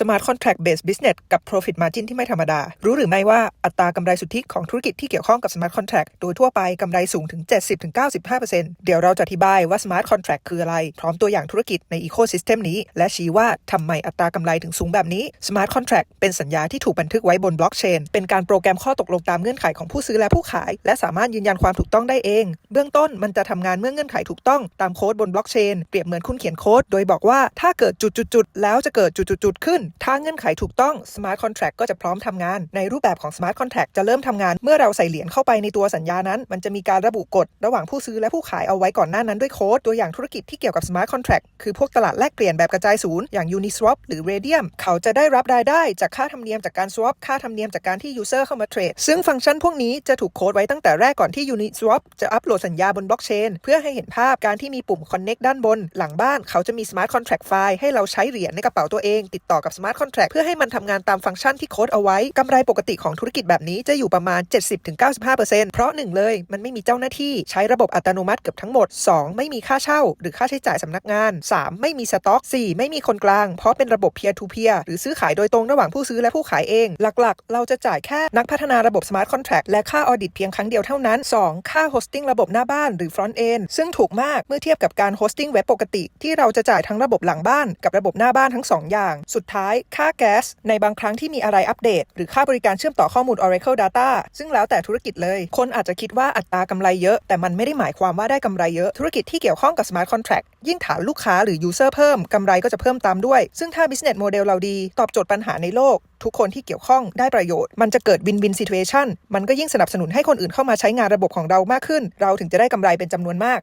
Smart Contract Based Business กับ Profit Margin ที่ไม่ธรรมดา รู้หรือไม่ว่าอัตรากำไรสุทธิของธุรกิจที่เกี่ยวข้องกับ Smart Contract โดยทั่วไปกำไรสูงถึง 70-95%เดี๋ยวเราจะอธิบายว่า Smart Contract คืออะไร พร้อมตัวอย่างธุรกิจใน Ecosystem นี้ และชี้ว่าทำไมอัตรากำไรถึงสูงแบบนี้ Smart Contract เป็นสัญญาที่ถูกบันทึกไว้บนบล็อกเชนเป็นการโปรแกรมข้อตกลงตามเงื่อนไขของผู้ซื้อและผู้ขาย และสามารถยืนยันความถูกต้องได้เอง เบื้องต้นมันจะทำงานเมื่อเงื่อนไขถูกต้องตามโค้ดบนบล็อกเชนเปรียบเหมือนคุณเขียนโค้ดโดยบอกว่าถ้าเกิดจุดๆๆแล้วจะเกิดจุดๆๆขึ้นถ้าเงื่อนไขถูกต้อง Smart Contract ก็จะพร้อมทำงาน ในรูปแบบของ Smart Contract จะเริ่มทำงานเมื่อเราใส่เหรียญเข้าไปในตัวสัญญานั้น มันจะมีการระบุกฎระหว่างผู้ซื้อและผู้ขายเอาไว้ก่อนหน้านั้นด้วยโค้ดตัวอย่างธุรกิจที่เกี่ยวกับ Smart Contract คือพวกตลาดแลกเปลี่ยนแบบกระจายศูนย์อย่าง Uniswap หรือ Radium เขาจะได้รับรายได้จากค่าธรรมเนียมจากการ swap ค่าธรรมเนียมจากการที่ user เข้ามาเทรดซึ่งฟังก์ชันพวกนี้จะถูกโค้ดไว้ตั้งแต่แรกก่อนที่ Uniswap จะอัปโหลดสัญญาบนบล็อกเชนเพื่อให้เห็นภาพการที่มีปุ่ม connect ด้านบน หลังบ้านเขาจะมี Smart Contract ไฟล์ให้เราใช้เหรียญในกระเป๋าตัวเอง ติดต่อกับ Smart Contract เพื่อให้มันทำงานตามฟังก์ชันที่โค้ดเอาไว้กำไรปกติของธุรกิจแบบนี้จะอยู่ประมาณ 70-95%เพราะหนึ่งเลย มันไม่มีเจ้าหน้าที่ใช้ระบบอัตโนมัติเกือบทั้งหมด 2 ไม่มีค่าเช่า หรือค่าใช้จ่ายสำนักงาน 3 ไม่มีสต็อก 4 ไม่มีคนกลาง เพราะเป็นระบบ peer to peer หรือซื้อขายโดยตรงระหว่างผู้ซื้อและผู้ขายเอง หลักๆ เราจะจ่ายแค่นักพัฒนาระบบ Smart Contract และค่าออดิตเพียงครั้งเดียวเท่านั้น 2 ค่า hosting ระบบหน้าบ้านหรือ front end ซึ่งถูกมากเมื่อเทียบกับการ hosting เว็บปกติ ที่เราจะจ่ายทั้งระบบหลังบ้านกับระบบหน้าบ้านทั้งสองอย่างสุดท้ายค่าแก๊สในบางครั้งที่มีอะไรอัปเดต หรือค่าบริการเชื่อมต่อข้อมูล Oracle Data ซึ่งแล้วแต่ธุรกิจเลย คนอาจจะคิดว่าอัตรากำไรเยอะ แต่มันไม่ได้หมายความว่าได้กำไรเยอะ ธุรกิจที่เกี่ยวข้องกับ Smart Contract ยิ่งฐานลูกค้าหรือ User เพิ่มกำไรก็จะเพิ่มตามด้วย ซึ่งถ้า business model เราดี ตอบโจทย์ปัญหาในโลก ทุกคนที่เกี่ยวข้องได้ประโยชน์ มันจะเกิด win-win situation มันก็ยิ่งสนับสนุนให้คนอื่นเข้ามาใช้งานระบบของเรามากขึ้น เราถึงจะได้กำไรเป็นจำนวนมาก